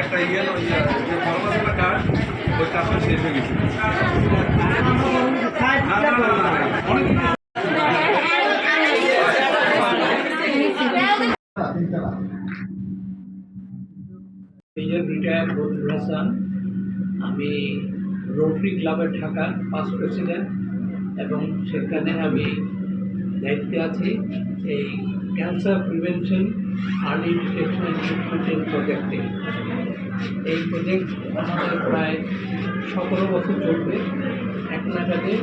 একটা ইয়ে যে ফর্মাসের কার্ড ওই কার্ডটা শেষ হয়ে গেছে অনেক মেজর রিটায়ার্ড বদরুল হাসান আমি রোটারি ক্লাবের ঢাকার পাস প্রেসিডেন্ট এবং সেখানে আমি দায়িত্বে আছি। এই ক্যান্সার প্রিভেনশন আর্লি ডিটেকশন ট্রিটমেন্টের প্রজেক্টে এই প্রজেক্ট আমাদের প্রায় সতেরো বছর চলবে। এক নাগাদে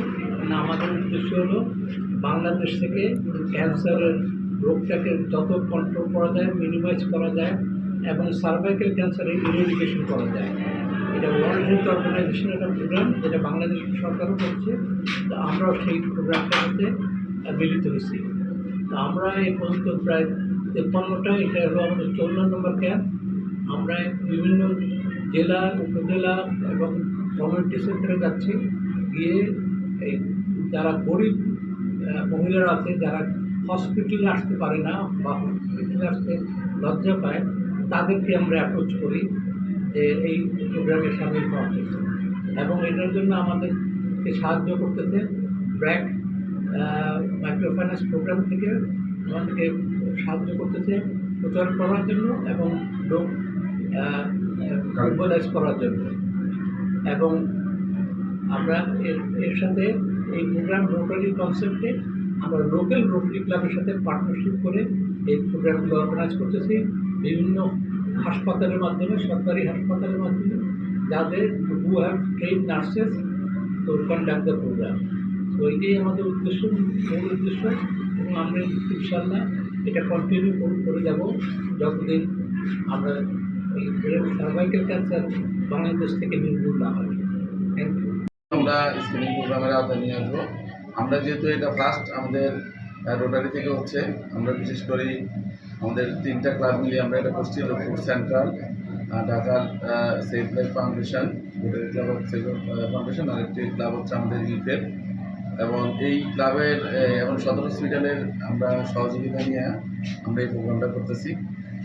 আমাদের উদ্দেশ্য হলো বাংলাদেশ থেকে ক্যান্সারের রোগটাকে যত কন্ট্রোল করা যায় মিনিমাইজ করা যায়। এবং সার্ভাইকেল ক্যান্সারে ইরেডিকেশন করা যায়। এটা ওয়ার্ল্ড হেলথ অর্গানাইজেশন একটা প্রোগ্রাম যেটা বাংলাদেশ সরকারও করছে। তো আমরাও সেই আহ, মিলিত হয়েছি। তো আমরা এই পর্যন্ত প্রায় তেপ্পান্নটা এটা হলো আমাদের চৌন্ন নম্বর ক্যাম্প আমরা বিভিন্ন জেলা উপজেলা এবং কমিউনিটি সেন্টারে যাচ্ছি। গিয়ে এই যারা গরিব মহিলারা আছে যারা হসপিটালে আসতে পারে না বা হসপিটালে আসতে লজ্জা পায় তাদেরকে আমরা অ্যাপ্রোচ করি যে এই প্রোগ্রামে সামিল হওয়ার জন্য এবং এটার জন্য আমাদেরকে সাহায্য করতেছে ব্র্যাক মাইক্রো ফাইন্যান্স প্রোগ্রাম থেকে। আমাদেরকে সাহায্য করতেছে প্রচার করার জন্য এবং লোক মোবিলাইজ করার জন্য। এবং আমরা এর এর সাথে এই প্রোগ্রাম রোটারি কনসেপ্টে আমরা লোকাল রোটারি ক্লাবের সাথে পার্টনারশিপ করে এই প্রোগ্রামগুলো অর্গানাইজ করতেছি। বিভিন্ন হাসপাতালের মাধ্যমে, সরকারি হাসপাতালের মাধ্যমে যাদের who have train nurses to conduct the programme তো এটাই আমাদের উদ্দেশ্য, মূল উদ্দেশ্য এবং আমরা ইনশাল্লাহ এটা কন্টিনিউ করে যাব যতদিন আমরা এই সার্ভাইকেল ক্যান্সার বাংলাদেশ থেকে নির্মূল না হয়। থ্যাংক ইউ আমরা স্ক্রিনিং প্রোগ্রামের আওতায় নিয়ে আসব। আমরা যেহেতু এটা ফার্স্ট আমাদের রোটারি থেকে হচ্ছে, আমরা বিশেষ করে আমাদের তিনটা ক্লাব মিলিয়ে আমরা এটা করছি ফুড সেন্ট্রাল ঢাকার Safe Life Foundation Rotary Club Safe Foundation আর একটি ক্লাব হচ্ছে আমাদের ইউথের এবং এই ক্লাবের এবং সদর হসপিটালের আমরা সহযোগিতা নিয়ে আমরা এই প্রোগ্রামটা করতেছি।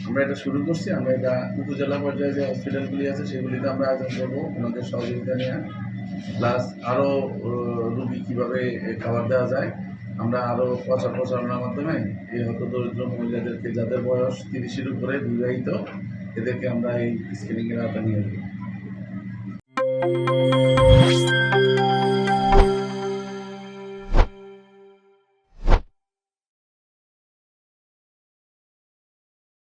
আমরা এটা শুরু করছি, আমরা এটা উপজেলা পর্যায়ে যে হসপিটালগুলি আছে, সেগুলিতে আমরা আয়োজন করব ওনাদের সহযোগিতা নিয়ে। প্লাস আরও রুগী কীভাবে খাবার দেওয়া যায় আমরা আরও প্রচার প্রচারণার মাধ্যমে এই হত দরিদ্র মহিলাদেরকে যাদের বয়স তিরিশের উপরে বিবাহিত, এদেরকে আমরা এই স্ক্রিনিংয়ের আওতা নিয়ে আসব।